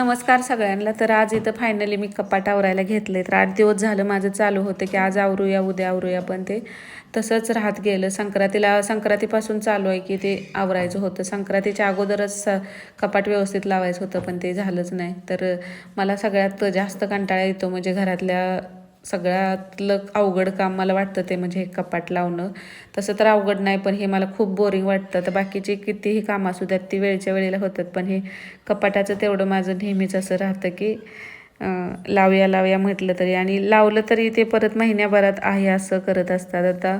नमस्कार सगळ्यांना. तर आज इथं फायनली मी कपाट आवरायला घेतले तर आठ दिवस झालं माझं चालू होतं की आज आवरूया उद्या आवरूया पण ते तसंच राहत गेलं. संक्रांतीला संक्रांतीपासून चालू आहे की ते आवरायचं होतं. संक्रांतीच्या अगोदरच स- कपाट व्यवस्थित लावायचं होतं पण ते झालंच नाही. तर मला सगळ्यात जास्त कंटाळा येतो म्हणजे घरातल्या सगळ्यातलं अवघड काम मला वाटतं ते म्हणजे हे कपाट लावणं. तसं तर अवघड नाही पण हे मला खूप बोरिंग वाटतं. तर बाकीची कितीही कामं असू द्यात ती वेळच्या वेळेला होतात. पण हे कपाटाचं तेवढं माझं नेहमीच असं राहतं की लावया लावया म्हटलं तरी. आणि लावलं तरी ते परत महिन्याभरात आहे असं करत असतात. आता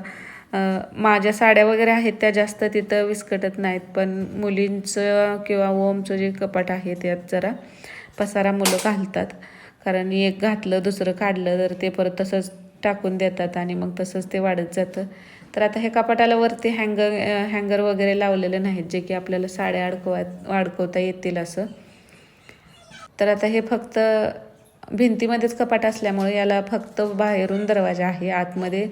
माझ्या साड्या वगैरे आहेत त्या जास्त तिथं विस्कटत नाहीत. पण मुलींचं किंवा ओमचं जे कपाट आहे त्यात जरा पसारा मुलं घालतात. कारण एक घातलं दुसरं काढलं तर ते परत तसंच टाकून देतात आणि मग तसंच ते वाढत जातं. तर आता हे कपाटाला वरती हँगर हँगर वगैरे लावलेले नाहीत जे की आपल्याला साड्या अडकवा अडकवता येतील असं. तर आता हे फक्त भिंतीमध्येच कपाट असल्यामुळे याला फक्त बाहेरून दरवाजा आहे. आतमध्ये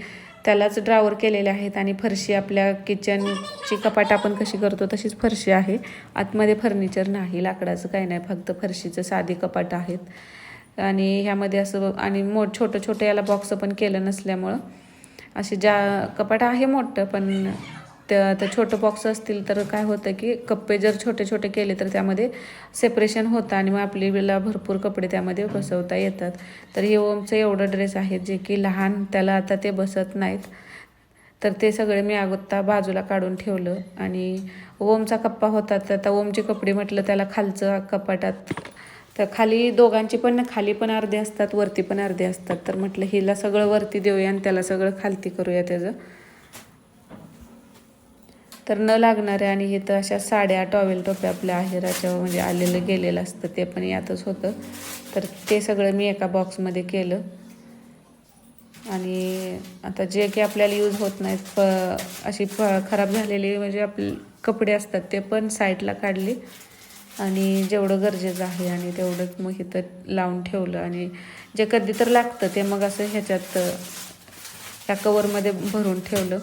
त्यालाच ड्रावर केलेले आहेत आणि फरशी आपल्या किचनची कपाट आपण कशी करतो तशीच फरशी आहे. आतमध्ये फर्निचर नाही लाकडाचं काही नाही फक्त फरशीचं साधी कपाट आहेत. आणि ह्यामध्ये असं आणि मो छोटं छोटं याला बॉक्स पण केलं नसल्यामुळं. असे ज्या कपाट आहे मोठं पण त्या त्या छोटं बॉक्स असतील तर काय होतं की कप्पे जर छोटे छोटे केले तर त्यामध्ये सेपरेशन होतं आणि मग आपल्याला भरपूर कपडे त्यामध्ये बसवता येतात. तर हे ओमचं एवढं ड्रेस आहेत जे की लहान त्याला आता ते बसत नाहीत. तर ते सगळे मी अगोदर बाजूला काढून ठेवलं आणि ओमचा कप्पा होता तर आता ओमचे कपडे म्हटलं त्याला खालचं कपाटात तर खाली दोघांची पण खाली पण अर्धे असतात वरती पण अर्धे असतात. तर म्हटलं हिला सगळं वरती देऊया आणि त्याला सगळं खालती करूया त्याचं. तर न लागणारे आणि हे तर अशा साड्या टॉवेल टोप्या आपल्या आहेराच्या म्हणजे आलेलं गेलेलं असतं ते पण यातच होतं. तर ते सगळं मी एका बॉक्समध्ये केलं. आणि आता जे की आपल्याला यूज होत नाहीत फ अशी प खराब झालेली म्हणजे आपले कपडे असतात ते पण साईडला काढले. आणि जेवढं गरजेचं आहे आणि तेवढंच मग इथं लावून ठेवलं. आणि जे कधी तर लागतं ते मग असं ह्याच्यात ह्या कवरमध्ये भरून ठेवलं.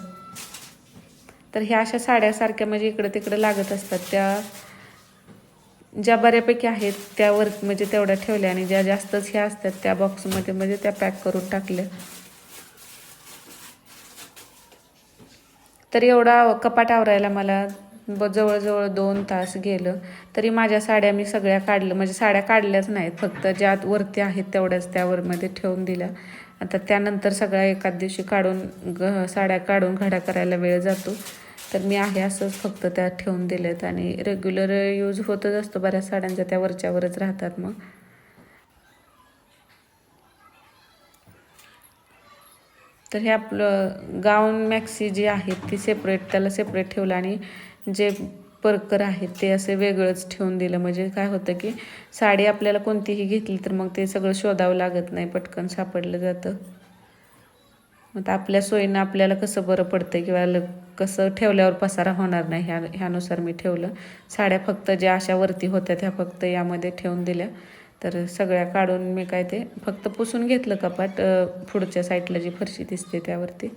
तर ह्या अशा साड्यासारख्या म्हणजे इकडं तिकडं लागत असतात. त्या ज्या बऱ्यापैकी आहेत त्यावर म्हणजे तेवढ्या ठेवल्या आणि ज्या जास्तच ह्या असतात त्या बॉक्समध्ये म्हणजे त्या पॅक करून टाकल्या. तर एवढा कपाट आवरायला मला ब जवळजवळ दोन तास गेलं. तरी माझ्या साड्या मी सगळ्या काढलं म्हणजे साड्या काढल्याच नाहीत फक्त ज्या वरती आहेत तेवढ्याच त्यावर मध्ये ठेवून दिल्या. आता त्यानंतर सगळ्या एकाच दिवशी काढून ग साड्या काढून घड्या करायला वेळ जातो. तर मी आहे असंच फक्त त्या ठेवून दिल्यात आणि रेग्युलर यूज होतच असतो बऱ्याच साड्यांच्या त्या वरच्यावरच राहतात मग. तर हे आपलं गाऊन मॅक्सी जी आहे ती सेपरेट त्याला सेपरेट ठेवलं आणि जे परकर आहेत ते असे वेगळंच ठेवून दिलं. म्हणजे काय होतं की साडी आपल्याला कोणतीही घेतली तर मग ते सगळं शोधावं लागत नाही पटकन सापडलं जातं. मग आपल्या सोयीनं आपल्याला कसं बरं पडतं किंवा ल कसं ठेवल्यावर पसारा होणार नाही ह्या ह्यानुसार मी ठेवलं. साड्या फक्त ज्या अशा वरती होत्या त्या फक्त यामध्ये ठेवून दिल्या. तर सगळ्या काढून मी काय ते फक्त पुसून घेतलं कपाट पुढच्या साईडला जी फरशी दिसते त्यावरती.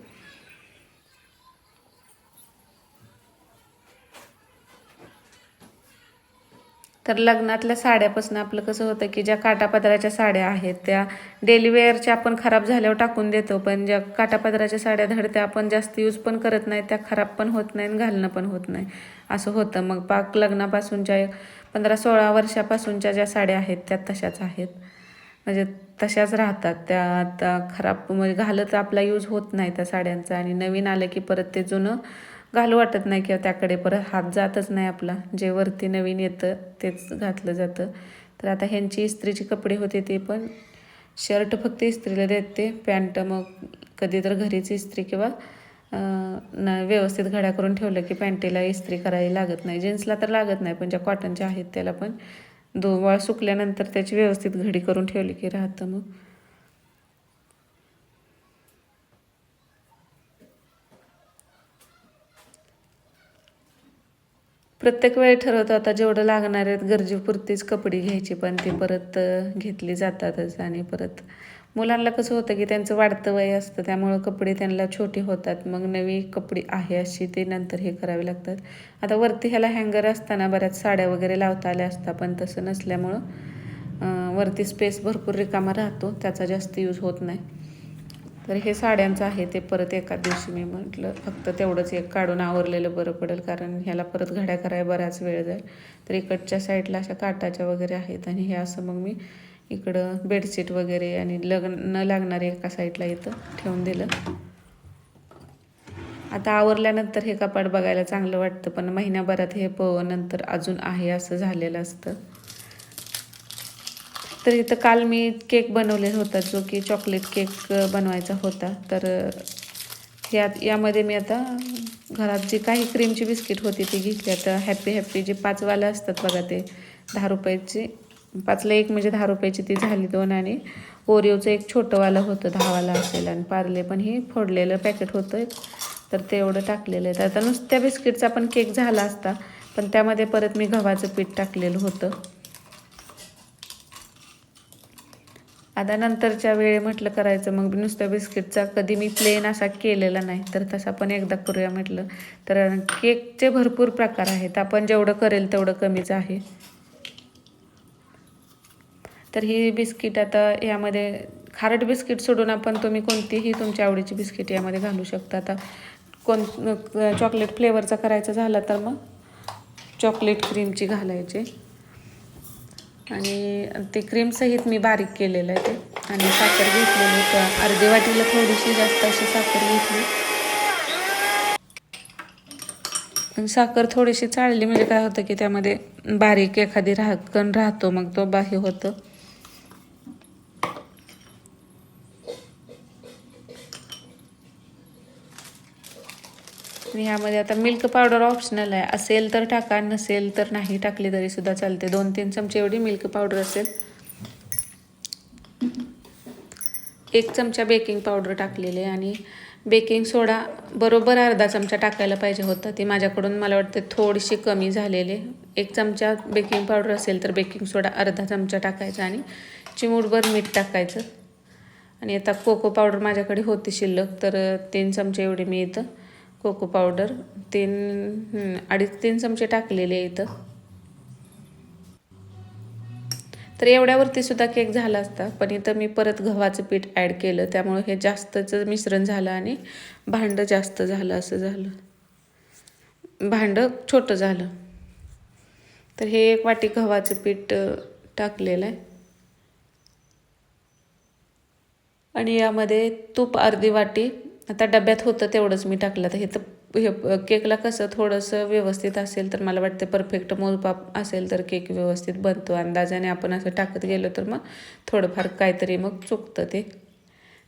तर लग्नातल्या साड्यापासून आपलं कसं होतं की ज्या काटापदराच्या साड्या आहेत त्या डेली वेअरच्या आपण खराब झाल्यावर टाकून देतो पण ज्या काटापदराच्या साड्या धडत्या आपण जास्त यूज पण करत नाही त्या खराब पण होत नाही आणि घालणं पण होत नाही. असं होतं. मग पाक लग्नापासूनच्या पंधरा सोळा वर्षापासूनच्या ज्या साड्या आहेत त्या तशाच आहेत. म्हणजे तशाच राहतात. त्या आता खराब म्हणजे घालत आपला यूज होत नाही त्या साड्यांचा आणि नवीन आलं की परत ते जुनं घालू वाटत नाही किंवा त्याकडे परत हात जातच नाही आपला. जे वरती नवीन येतं तेच घातलं जातं. तर आता ह्यांची इस्त्रीची कपडे होते ते पण. शर्ट फक्त इस्त्रीला देते. पॅन्ट मग कधी तर घरीच इस्त्री किंवा न व्यवस्थित घड्या करून ठेवलं की पॅन्टीला इस्त्री करायला लागत नाही. जीन्सला तर लागत नाही पण ज्या कॉटनच्या आहेत त्याला पण. दोन वाळ सुकल्यानंतर त्याची व्यवस्थित घडी करून ठेवली की राहतं मग. प्रत्येक वेळी ठरवतो आता जेवढं लागणार आहेत गरजेपुरतीच कपडे घ्यायची पण ती परत घेतली जातातच आणि परत मुलांना कसं होतं की त्यांचं वाढतं वय असतं त्यामुळं कपडे त्यांना छोटे होतात. मग नवी कपडे आहे अशी ते नंतर हे करावे लागतात. आता वरती ह्याला हँगर असताना बऱ्याच साड्या वगैरे लावता आल्या असतात पण तसं नसल्यामुळं वरती स्पेस भरपूर रिकामा राहतो त्याचा जास्त यूज होत नाही. तर हे साड्यांचं आहे ते परत एका दिवशी मी म्हटलं फक्त तेवढंच एक काढून आवरलेलं बरं पडेल कारण ह्याला परत घड्या करायला बराच वेळ जाईल. तर इकडच्या साईडला अशा काटाच्या वगैरे आहेत आणि हे असं मग मी इकडं बेडशीट वगैरे आणि लग्न न लागणारे एका साईडला इथं ठेवून दिलं. आता आवरल्यानंतर हे कपाट बघायला चांगलं वाटतं पण महिन्याभरात हे प नंतर अजून आहे असं झालेलं असतं. तर इथं काल मी केक बनवलेला होता जो की चॉकलेट केक बनवायचा होता. तर यात यामध्ये मी आता घरात जी काही क्रीमची बिस्किट होती ती घेतली. आता हॅप्पी हॅप्पी जे पाचवालं असतात बघा ते दहा रुपयाची पाचला एक म्हणजे दहा रुपयाची ती झाली दोन आणि ओरिओचं एक छोटंवालं होतं दहावाला असेल. आणि पार्ले पण ही फोडलेलं पॅकेट होतं तर ते एवढं टाकलेलं आहे. तर आता नुसत्या बिस्किटचा पण केक झाला असता पण त्यामध्ये परत मी गव्हाचं पीठ टाकलेलं होतं. आता नंतरच्या वेळे म्हटलं करायचं मग नुसत्या बिस्किटचा कधी मी प्लेन असा केलेला नाही तर तसा पण एकदा करूया म्हटलं. तर केकचे भरपूर प्रकार आहेत आपण जेवढं करेल तेवढं कमीच आहे. तर ही बिस्किट आता यामध्ये खारट बिस्किट सोडून आपण तुम्ही कोणतीही तुमच्या आवडीची बिस्किट यामध्ये घालू शकता. आता कोण चॉकलेट फ्लेवरचा करायचा झाला तर मग चॉकलेट क्रीमची घालायची. आणि ते क्रीमसहित मी बारीक केलेलं आहे ते. आणि साखर घेतलेली तर अर्धी वाटीला थोडीशी जास्त अशी साखर घेतली. आणि साखर थोडीशी चाळली. म्हणजे काय होतं की त्यामध्ये बारीक एखादी राहकण राहतो. मग तो बाही होतं. आणि ह्यामध्ये आता मिल्क पावडर ऑप्शनल आहे. असेल तर टाका नसेल तर नाही टाकली तरी सुद्धा चालते. दोन तीन चमचे एवढी मिल्क पावडर असेल. एक चमचा बेकिंग पावडर टाकलेली आहे आणि बेकिंग सोडा बरोबर अर्धा चमचा टाकायला पाहिजे होता. ती माझ्याकडून मला वाटते थोडीशी कमी झालेली. एक चमचा बेकिंग पावडर असेल तर बेकिंग सोडा अर्धा चमचा टाकायचा आणि चिमूटभर मीठ टाकायचं. आणि आता कोको पावडर माझ्याकडे होती शिल्लक तर तीन चमचे एवढे मी इथं कोको पावडर तीन अडीच तीन चमचे टाकलेले इथं. तर एवढ्यावरती सुद्धा केक झाला असता पण इथं मी परत गव्हाचं पीठ ॲड केलं. त्यामुळे हे जास्तचं मिश्रण झालं आणि भांडं जास्त झालं असं झालं. भांडं छोटं झालं. तर हे एक वाटी गव्हाचं पीठ टाकलेलं आहे. आणि यामध्ये तूप अर्धी वाटी आता डब्यात होतं तेवढंच मी टाकलं. तर हे तर हे केकला कसं थोडंसं व्यवस्थित असेल तर मला वाटतं परफेक्ट मोजपाप असेल तर केक व्यवस्थित बनतो. अंदाजाने आपण असं टाकत गेलो तर मग थोडंफार काहीतरी मग चुकतं ते.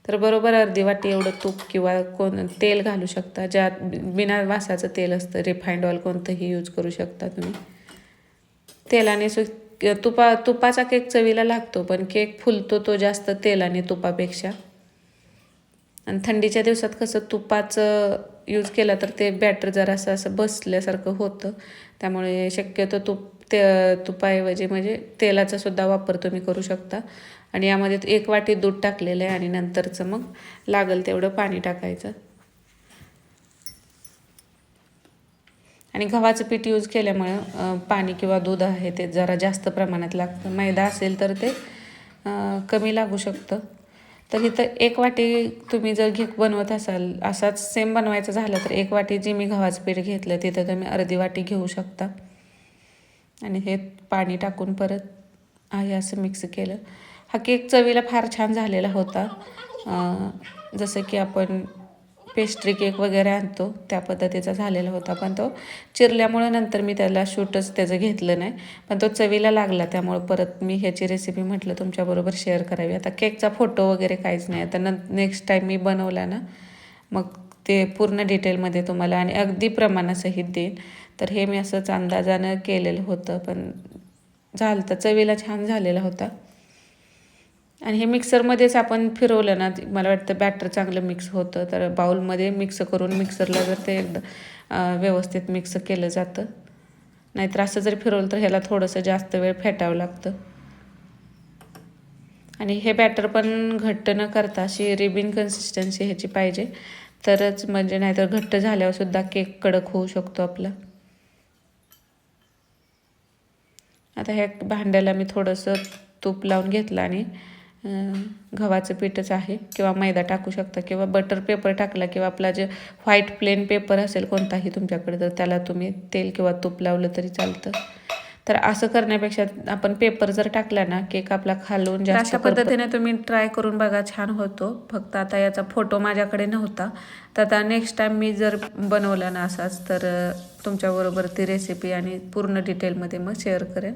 तर बरोबर अर्धी वाटी एवढं तूप किंवा कोण तेल घालू शकता. ज्या बिना वासाचं तेल असतं रिफाईंड ऑइल कोणतंही यूज करू शकता तुम्ही. तेलाने सु तुपा तुपाचा केक चवीला लागतो पण केक फुलतो तो जास्त तेलाने तुपापेक्षा. आणि थंडीच्या दिवसात कसं तुपाचं यूज केलं तर ते बॅटर जरा असं असं बसल्यासारखं होतं. त्यामुळे शक्यतो तूप ते तुपाऐवजी म्हणजे तेलाचा सुद्धा वापर तुम्ही करू शकता. आणि यामध्ये एक वाटी दूध टाकलेलं आहे आणि नंतरचं मग लागेल तेवढं पाणी टाकायचं. आणि गव्हाचं पीठ यूज केल्यामुळं पाणी किंवा दूध आहे ते जरा जास्त प्रमाणात लागतं. मैदा असेल तर ते कमी लागू शकतं. तर इथं एक वाटी तुम्ही जर घे बनवत असाल असाच सेम बनवायचं झालं तर एक वाटी जी मी गव्हाचं पीठ घेतलं तिथं तुम्ही अर्धी वाटी घेऊ शकता. आणि हे पाणी टाकून परत आहे असं मिक्स केलं. हा केक चवीला फार छान झालेला होता. जसं की आपण पेस्ट्री केक वगैरे आणतो. त्या पद्धतीचा झालेला होता. पण तो चिरल्यामुळं नंतर मी त्याला शूटच त्याचं घेतलं नाही. पण तो चवीला लागला. त्यामुळं परत मी ह्याची रेसिपी म्हटलं तुमच्याबरोबर शेअर करावी. आता केकचा फोटो वगैरे काहीच नाही. आता न नेक्स्ट टाईम मी बनवला ना मग ते पूर्ण डिटेलमध्ये तुम्हाला आणि अगदी प्रमाणासहित देईन. तर हे मी असंच अंदाजानं केलेलं होतं. पण झालं तर चवीला छान झालेला होता. आणि हे मिक्सरमध्येच आपण फिरवलं ना मला वाटतं बॅटर चांगलं मिक्स होतं तर बाउलमध्ये मिक्स करून मिक्सरला जर ते एकदा व्यवस्थित मिक्स केलं जातं. नाहीतर असं जर फिरवलं तर ह्याला थोडंसं जास्त वेळ फेटावं लागतं. आणि हे बॅटर पण घट्ट न करता अशी रिबिन कन्सिस्टन्सी ह्याची पाहिजे. तरच म्हणजे नाहीतर घट्ट झाल्यावरसुद्धा केक कडक होऊ शकतो आपला. आता ह्या भांड्याला मी थोडंसं तूप लावून घेतलं आणि गव्हाचं पीठच आहे किंवा मैदा टाकू शकता किंवा बटर पेपर टाकला किंवा आपला जे व्हाईट प्लेन पेपर असेल कोणताही तुमच्याकडे तर त्याला तुम्ही तेल किंवा तूप लावलं तरी चालतं. तर असं करण्यापेक्षा आपण पेपर जर टाकला ना केक आपला खालून जास्त अशा पद्धतीने तुम्ही ट्राय करून बघा छान होतो. फक्त आता याचा फोटो माझ्याकडे नव्हता. तर आता नेक्स्ट टाइम मी जर बनवला ना असाच तर तुमच्याबरोबर ती रेसिपी आणि पूर्ण डिटेलमध्ये मग शेअर करेन.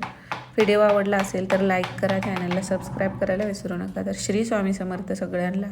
व्हिडिओ आवडला असेल तर लाईक करा चॅनलला सबस्क्राईब करायला विसरू नका. तर श्री स्वामी समर्थ सगळ्यांना.